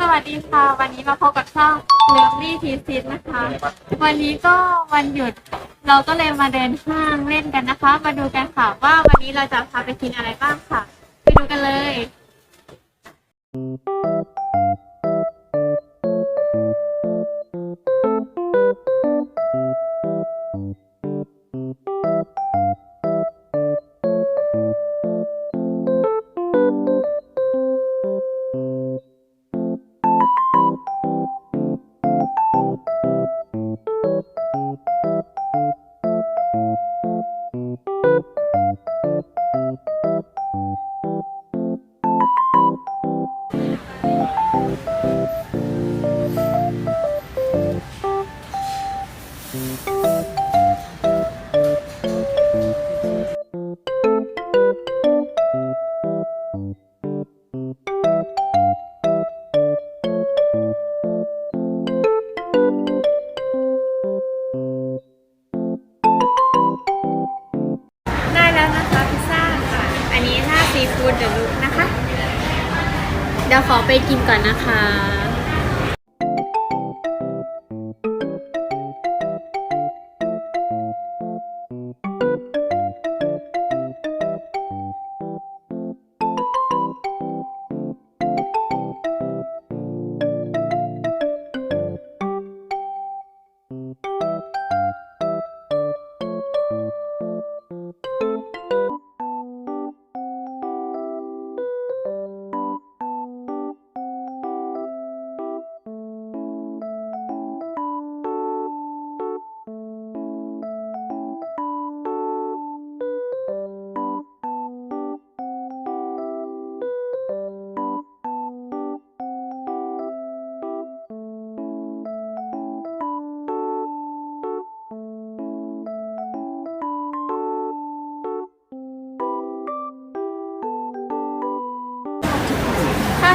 สวัสดีค่ะ วันนี้มาพบกับช่องเลิฟลี่ทีซิสนะคะ วันนี้ก็วันหยุดเราก็เลยมาเดินห้างเล่นกันนะคะ มาดูกันค่ะว่าวันนี้เราจะพาไปกินอะไรบ้างค่ะ ไปดูกันเลยได้ ฟู้ดเดอะลุกนะคะ เดี๋ยวขอไปกินก่อนนะคะ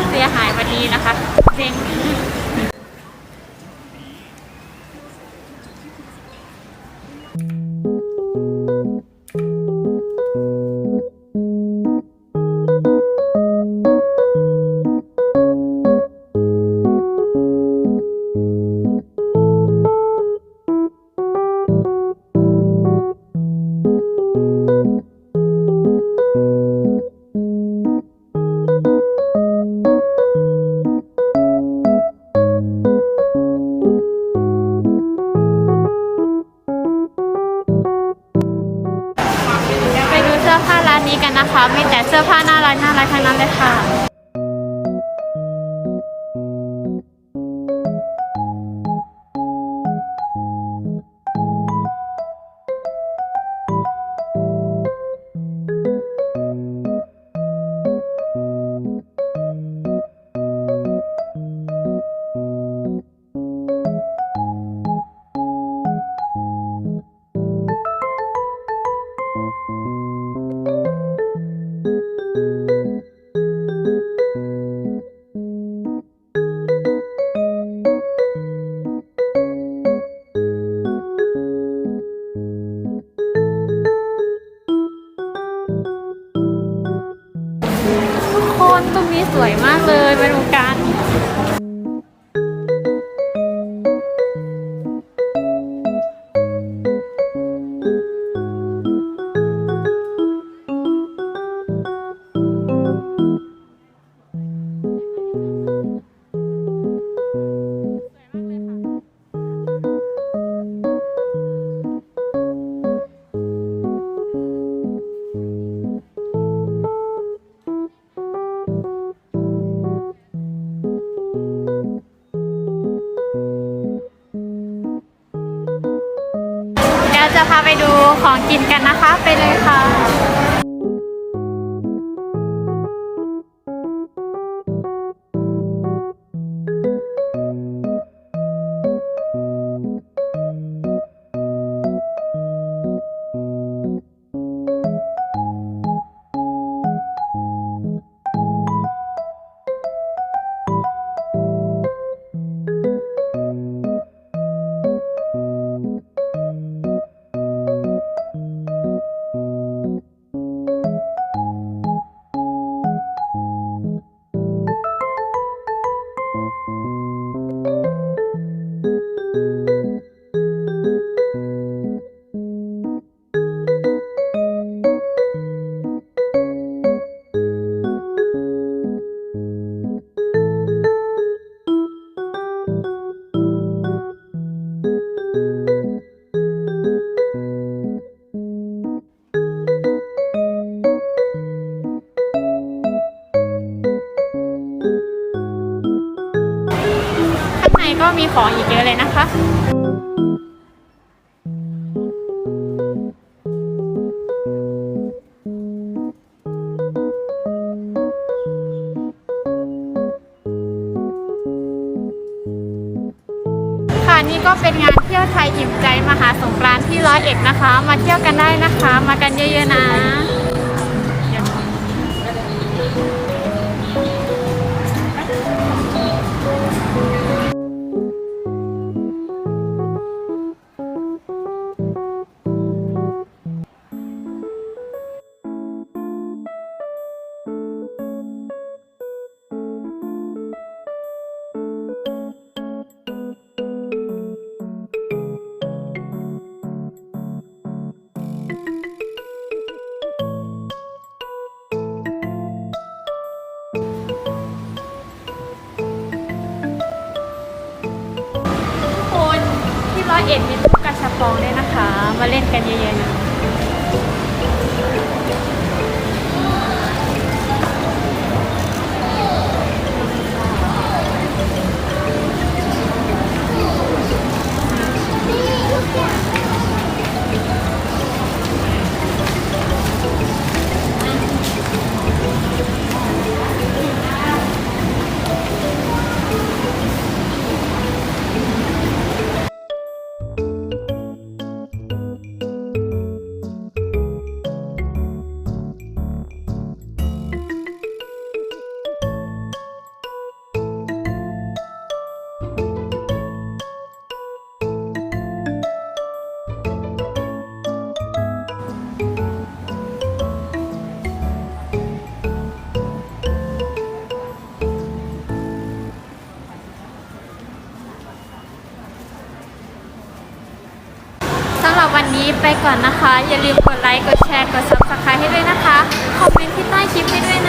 เสียหายวันนี้นะคะเจ๊งานนี้กันนะคะ มีแต่เสื้อผ้าน่ารักน่ารักทั้งนั้นเลยค่ะ นตรงนี้สวยมากเลยมาดูกัน ของกินกันนะคะ ไปเลยค่ะ ของอีกเยอะเลยนะคะค่ะนี่ก็เป็นงานเที่ยวไทยอิ่มใจมหาสงกรานต์ที่ร้อยเอ็ดนะคะ มาเที่ยวกันได้นะคะ มากันเยอะๆนะ เอ็นมีตู้กาชาฟองด้วยนะคะ มาเล่นกันเยอะๆนะ วันนี้ไปก่อนนะคะ อย่าลืมกดไลค์ กดแชร์ กดซับสไครต์ให้ด้วยนะคะ คอมเมนต์ที่ใต้คลิปให้ด้วยนะ